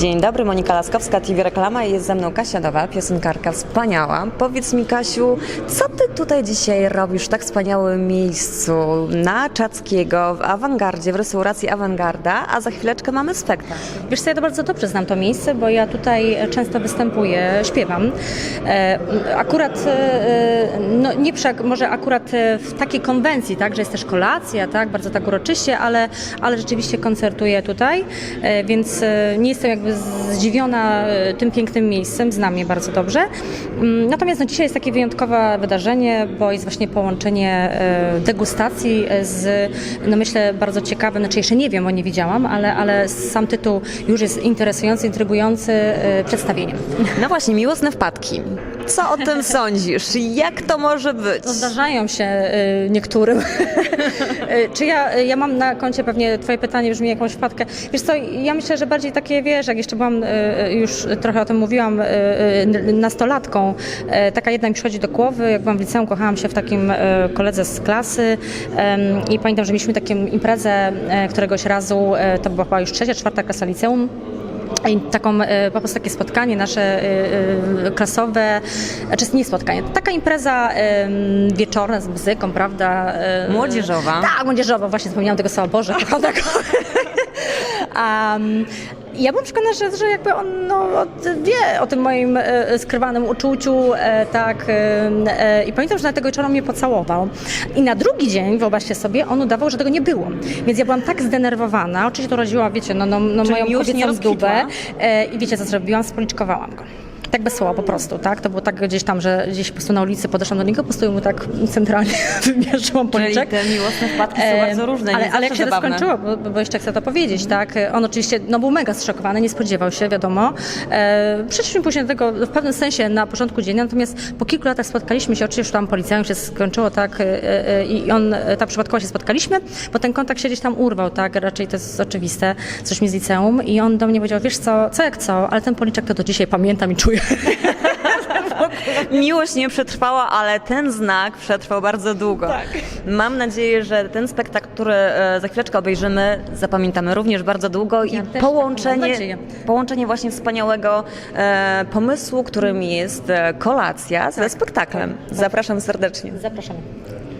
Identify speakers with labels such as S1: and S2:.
S1: Dzień dobry, Monika Laskowska, TV Reklama jest ze mną Kasia Nowa, piosenkarka wspaniała. Powiedz mi Kasiu, co ty tutaj dzisiaj robisz w tak wspaniałym miejscu na Czackiego, w awangardzie, w restauracji Awangarda, a za chwileczkę mamy spektakl.
S2: Wiesz co, ja to bardzo dobrze znam to miejsce, bo ja tutaj często występuję, śpiewam. E, Akurat, e, no nie może akurat e, w takiej konwencji, tak, że jest też kolacja, tak, bardzo tak uroczyście, ale, ale rzeczywiście koncertuję tutaj, więc nie jestem jakby zdziwiona e, tym pięknym miejscem, znam je bardzo dobrze. Mm, Natomiast no, dzisiaj jest takie wyjątkowe wydarzenie, bo jest właśnie połączenie e, degustacji z, no myślę, bardzo ciekawym, znaczy jeszcze nie wiem, bo nie widziałam, ale, ale sam tytuł już jest interesujący, intrygujący e, przedstawieniem.
S1: No właśnie, miłosne wpadki. Co o tym sądzisz? Jak to może być?
S2: No, zdarzają się niektórym. Y, Czy ja, ja mam na koncie pewnie twoje pytanie brzmi jakąś wpadkę. Wiesz co, ja myślę, że bardziej takie, wiesz, jak jeszcze byłam, y, już trochę o tym mówiłam, nastolatką, taka jedna mi przychodzi do głowy, jak byłam w liceum, kochałam się w takim koledze z klasy i pamiętam, że mieliśmy taką imprezę któregoś razu, to była chyba już trzecia, czwarta klasa liceum, i taką, e, po prostu takie spotkanie nasze e, e, klasowe, znaczy nie spotkanie, taka impreza wieczorna z muzyką, prawda?
S1: Młodzieżowa.
S2: Tak, młodzieżowa, właśnie wspomniałam tego słowa, Boże, kocham tego. Um, ja byłam przekonana, że, że jakby on no, wie o tym moim e, skrywanym uczuciu, e, tak. E, e, I pamiętam, że na tego wieczoru mnie pocałował. I na drugi dzień, wyobraźcie sobie, on udawał, że tego nie było. Więc ja byłam tak zdenerwowana, oczywiście to rodziła, wiecie, no, no, no moją kobiecą dubę. E, I wiecie, co zrobiłam? Spoliczkowałam go. Tak bez słowa po prostu, tak? To było tak gdzieś tam, że gdzieś po prostu na ulicy podeszłam do niego, po prostu mu tak centralnie wymierzyłam
S1: Czyli
S2: policzek.
S1: te miłosne wpadki są
S2: E,
S1: bardzo różne,
S2: Ale, ale jak się
S1: zabawne.
S2: to skończyło, bo, bo jeszcze chcę to powiedzieć, tak? On oczywiście no, był mega zszokowany, nie spodziewał się, wiadomo. E, przyszliśmy później do tego w pewnym sensie na początku dzień, natomiast po kilku latach spotkaliśmy się, oczywiście już tam policjant się skończyło, tak? E, e, I on, e, tak przypadkowo się spotkaliśmy, bo ten kontakt się gdzieś tam urwał, tak? Raczej to jest oczywiste, coś mi z liceum. I on do mnie powiedział, wiesz co, co jak co, ale ten policzek to do dzisiaj pamiętam i czuję.
S1: Miłość nie przetrwała, ale ten znak przetrwał bardzo długo.
S2: Tak.
S1: Mam nadzieję, że ten spektakl, który e, za chwileczkę obejrzymy, zapamiętamy również bardzo długo i
S2: Ja mam
S1: połączenie,
S2: nadzieję.
S1: połączenie właśnie wspaniałego e, pomysłu, którym jest e, kolacja ze spektaklem. Zapraszam serdecznie.
S2: Zapraszamy.